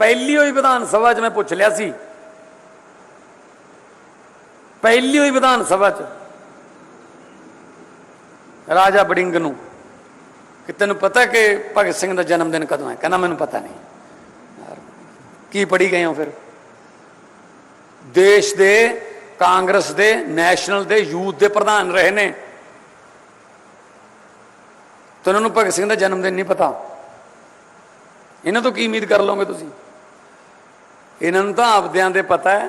ਪਹਿਲੀ ਹੋਈ ਵਿਧਾਨ ਸਭਾ 'ਚ ਮੈਂ ਪੁੱਛ ਲਿਆ ਸੀ। ਪਹਿਲੀ ਹੋਈ ਵਿਧਾਨ ਸਭਾ 'ਚ। ਰਾਜਾ ਬੜਿੰਗ ਨੂੰ ਕਿ ਤੈਨੂੰ ਪਤਾ ਕਿ ਭਗਤ ਸਿੰਘ ਦਾ ਜਨਮ ਦਿਨ ਕਦੋਂ ਹੈ? ਕਹਿੰਦਾ, ਮੈਨੂੰ ਪਤਾ ਨਹੀਂ। ਕੀ ਪੜੀ ਗਏ ਹੋ ਫਿਰ? ਦੇਸ਼ ਦੇ, ਕਾਂਗਰਸ ਦੇ, ਨੈਸ਼ਨਲ ਦੇ ਯੂਥ ਦੇ ਪ੍ਰਧਾਨ ਰਹੇ ਨੇ। ਤੇ ਉਹਨਾਂ ਨੂੰ ਭਗਤ ਸਿੰਘ ਦਾ ਜਨਮ ਦਿਨ ਨਹੀਂ ਪਤਾ। ਇਹਨਾਂ ਤੋਂ ਕੀ ਉਮੀਦ ਕਰ ਲਓਗੇ ਤੁਸੀਂ? ਇਹਨਾਂ ਨੂੰ ਤਾਂ ਆਪਦਿਆਂ ਦੇ ਪਤਾ ਹੈ।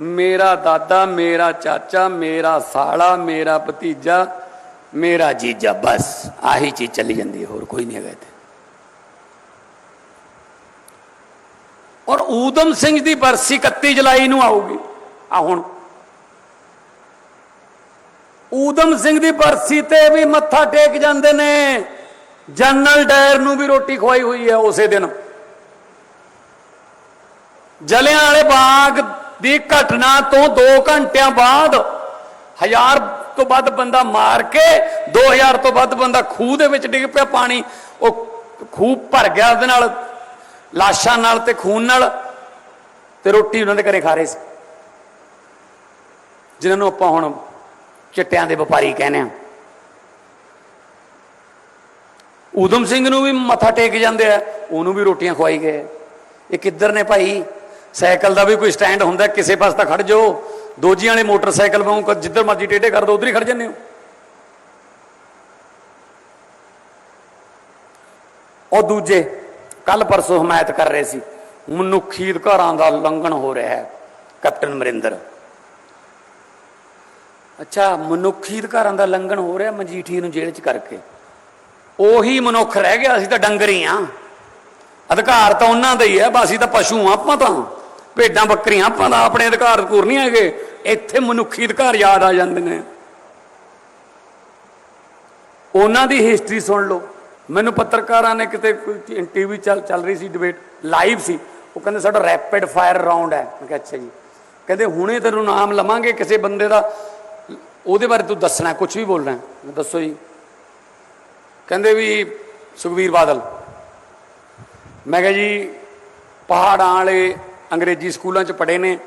ਮੇਰਾ ਦਾਦਾ, ਮੇਰਾ ਚਾਚਾ, ਮੇਰਾ ਸਾਲਾ, ਮੇਰਾ ਭਤੀਜਾ, ਮੇਰਾ ਜੀਜਾ, ਬਸ, ਆਹੀ ਚੀਜ਼ ਚੱਲੀ ਜਾਂਦੀ ਹੈ, ਹੋਰ ਕੋਈ ਨਹੀਂ ਹੈਗਾ ਇੱਥੇ। ਔਰ ਊਦਮ ਸਿੰਘ ਦੀ ਬਰਸੀ 31 ਜੁਲਾਈ ਨੂੰ ਆਊਗੀ। ਆ ਹੁਣ। ਊਦਮ ਸਿੰਘ ਦੀ ਬਰਸੀ ਤੇ ਵੀ ਮੱਥਾ ਟੇਕ ਜਾਂਦੇ ਨੇ। ਜਨਰਲ ਡਾਇਰ ਨੂੰ ਵੀ ਰੋਟੀ ਖਵਾਈ ਹੋਈ ਹੈ ਉਸੇ ਦਿਨ। ਜਲਿਆਂ ਵਾਲੇ ਬਾਗ ਦੀ ਘਟਨਾ ਤੋਂ 2 ਘੰਟਿਆਂ ਬਾਅਦ ਹਜ਼ਾਰ ਤੋਂ ਵੱਧ ਬੰਦਾ ਮਾਰ ਕੇ 2000 ਤੋਂ ਵੱਧ ਬੰਦਾ ਖੂਹ ਦੇ ਵਿੱਚ ਡਿੱਗ ਪਿਆ ਪਾਣੀ। ਉਹ ਖੂਹ ਭਰ ਗਿਆ ਉਹਦੇ ਨਾਲ, ਲਾਸ਼ਾਂ ਨਾਲ ਤੇ ਖੂਨ ਨਾਲ ਤੇ ਰੋਟੀ ਉਹਨਾਂ ਦੇ ਘਰੇ ਖਾ ਰਹੇ ਸੀ। ਜਿਨ੍ਹਾਂ ਨੂੰ ਆਪਾਂ ਹੁਣ ਚਿੱਟਿਆਂ ਦੇ ਵਪਾਰੀ ਕਹਿੰਦੇ ਆ ਊਧਮ ਸਿੰਘ ਨੂੰ ਵੀ ਮੱਥਾ ਟੇਕ ਜਾਂਦੇ ਆ, ਉਹਨੂੰ ਵੀ ਰੋਟੀਆਂ ਖਵਾਈ ਗਏ। ਇਹ ਕਿੱਧਰ ਨੇ ਭਾਈ? ਸਾਈਕਲ ਦਾ ਵੀ ਕੋਈ ਸਟੈਂਡ ਹੁੰਦਾ, ਕਿਸੇ ਪਾਸੇ ਤਾਂ ਖੜ ਜਾਓ। ਦੋਜੀਆਂ ਵਾਲੇ ਮੋਟਰਸਾਈਕਲ ਵਾਂਗੂ ਜਿੱਧਰ ਮਰਜ਼ੀ ਟੇਢੇ ਕਰ ਦੋ, ਉਧਰ ਹੀ ਖੜ ਜੰਨੇ ਹੋ। ਉਹ ਦੂਜੇ ਕੱਲ ਪਰਸੋਂ ਹਮਾਇਤ ਕਰ ਰਹੇ ਸੀ, ਮਨੁੱਖੀ ਅਧਿਕਾਰਾਂ ਦਾ ਉਲੰਘਣ ਹੋ ਰਿਹਾ ਹੈ, ਕੈਪਟਨ ਅਮਰਿੰਦਰ। ਅੱਛਾ, ਮਨੁੱਖੀ ਅਧਿਕਾਰਾਂ ਦਾ ਉਲੰਘਣ ਹੋ ਰਿਹਾ ਮਜੀਠੀ ਨੂੰ ਜੇਲ੍ਹ 'ਚ ਕਰਕੇ। ਉਹੀ ਮਨੁੱਖ ਰਹਿ ਗਿਆ, ਅਸੀਂ ਤਾਂ ਡੰਗਰ ਹੀ ਆ। ਅਧਿਕਾਰ ਤਾਂ ਉਹਨਾਂ ਦਾ ਹੀ ਹੈ, ਬਸ ਅਸੀਂ ਤਾਂ ਪਸ਼ੂ ਆ, ਆਪਾਂ ਤਾਂ। ਭੇਡਾਂ ਬੱਕਰੀਆਂ ਆਪਾਂ ਦਾ ਆਪਣੇ ਅਧਿਕਾਰ ਘੂਰ ਨਹੀਂ ਹੈਗੇ। ਇੱਥੇ ਮਨੁੱਖੀ ਅਧਿਕਾਰ ਯਾਦ ਆ ਜਾਂਦੇ ਨੇ। ਉਹਨਾਂ ਦੀ ਹਿਸਟਰੀ ਸੁਣ ਲਓ। ਮੈਨੂੰ ਪੱਤਰਕਾਰਾਂ ਨੇ ਕਿਤੇ ਕੋਈ ਟੀਵੀ ਚੱਲ ਚੱਲ ਰਹੀ ਸੀ ਡਿਬੇਟ ਲਾਈਵ ਸੀ। ਉਹ ਕਹਿੰਦੇ ਸਾਡਾ ਰੈਪਿਡ ਫਾਇਰ ਰਾਉਂਡ ਹੈ। ਮੈਂ ਕਿਹਾ, ਅੱਛਾ ਜੀ। ਕਹਿੰਦੇ, ਹੁਣੇ ਤੈਨੂੰ ਨਾਮ ਲਵਾਂਗੇ ਕਿਸੇ ਬੰਦੇ ਦਾ। ਉਹਦੇ ਬਾਰੇ ਤੂੰ ਦੱਸਣਾ ਕੁਝ ਵੀ ਬੋਲਣਾ। ਮੈਂ ਦੱਸੋ ਜੀ। ਕਹਿੰਦੇ ਵੀ ਸੁਖਵੀਰ ਬਾਦਲ। ਮੈਂ ਕਿਹਾ ਜੀ, ਪਹਾੜਾਂ ਵਾਲੇ ਅੰਗਰੇਜ਼ੀ ਸਕੂਲਾਂ 'ਚ ਪੜ੍ਹੇ ਨੇ।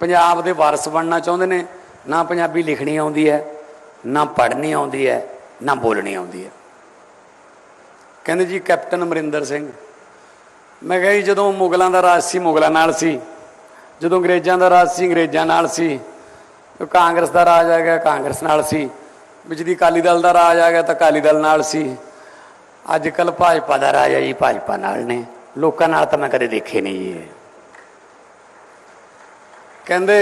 ਪੰਜਾਬ ਦੇ ਵਾਰਸ ਬਣਨਾ ਚਾਹੁੰਦੇ ਨੇ। ਨਾ ਪੰਜਾਬੀ ਲਿਖਣੀ ਆਉਂਦੀ ਹੈ, ਨਾ ਪੜ੍ਹਨੀ ਆਉਂਦੀ ਹੈ, ਨਾ ਬੋਲਣੀ ਆਉਂਦੀ ਹੈ। ਕਹਿੰਦੇ ਜੀ, ਕੈਪਟਨ ਅਮਰਿੰਦਰ ਸਿੰਘ, ਮੈਂ ਕਿਹਾ ਜੀ, ਜਦੋਂ ਮੁਗਲਾਂ ਦਾ ਰਾਜ ਸੀ, ਮੁਗਲਾਂ ਨਾਲ ਸੀ। ਜਦੋਂ ਅੰਗਰੇਜ਼ਾਂ ਦਾ ਰਾਜ ਸੀ, ਅੰਗਰੇਜ਼ਾਂ ਨਾਲ ਸੀ। ਕਾਂਗਰਸ ਦਾ ਰਾਜ ਆ ਗਿਆ, ਕਾਂਗਰਸ ਨਾਲ ਸੀ। ਵਿੱਚ ਦੀ ਅਕਾਲੀ ਦਲ ਦਾ ਰਾਜ ਆ ਗਿਆ, ਤਾਂ ਅਕਾਲੀ ਦਲ ਨਾਲ ਸੀ। ਅੱਜ ਕੱਲ ਭਾਜਪਾ ਦਾ ਰਾਜ ਹੈ ਜੀ, ਭਾਜਪਾ ਨਾਲ ਨੇ। ਲੋਕਾਂ ਨਾਲ ਤਾਂ ਮੈਂ ਕਦੇ ਦੇਖੇ ਨਹੀਂ ਜੀ ਕਹਿੰਦੇ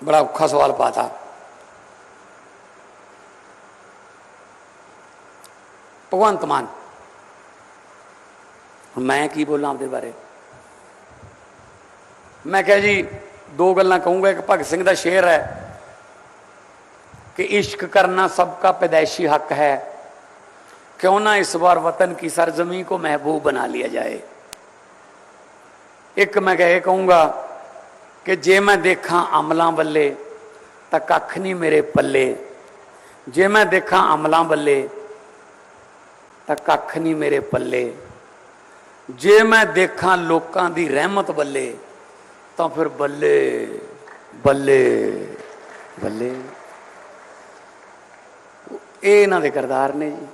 ਬੜਾ ਔਖਾ ਸਵਾਲ ਪਾਤਾ ਭਗਵੰਤ ਮਾਨ ਮੈਂ ਕੀ ਬੋਲਾਂ ਆਪਦੇ ਬਾਰੇ ਮੈਂ ਕਿਹਾ ਜੀ ਦੋ ਗੱਲਾਂ ਕਹੂੰਗਾ ਇੱਕ ਭਗਤ ਸਿੰਘ ਦਾ ਸ਼ੇਰ ਹੈ ਕਿ ਇਸ਼ਕ ਕਰਨਾ ਸਭ ਦਾ ਪੈਦਾਇਸ਼ੀ ਹੱਕ ਹੈ क्यों ना इस बार वतन की सरजमी को महबूब बना लिया जाए ਇੱਕ ਮੈਂ ਕਹੇ ਕਹੂੰਗਾ ਕਿ ਜੇ ਮੈਂ ਦੇਖਾਂ ਅਮਲਾਂ ਬੱਲੇ ਤਾਂ ਕੱਖ ਨਹੀਂ ਮੇਰੇ ਪੱਲੇ ਜੇ ਮੈਂ ਦੇਖਾਂ ਅਮਲਾਂ ਬੱਲੇ ਤਾਂ ਕੱਖ ਨਹੀਂ ਮੇਰੇ ਪੱਲੇ ਜੇ ਮੈਂ ਦੇਖਾਂ ਲੋਕਾਂ ਦੀ ਰਹਿਮਤ ਬੱਲੇ ਤਾਂ ਫਿਰ ਬੱਲੇ ਬੱਲੇ ਬੱਲੇ ਇਹ ਇਹਨਾਂ ਦੇ ਕਰਦਾਰ ਨੇ ਜੀ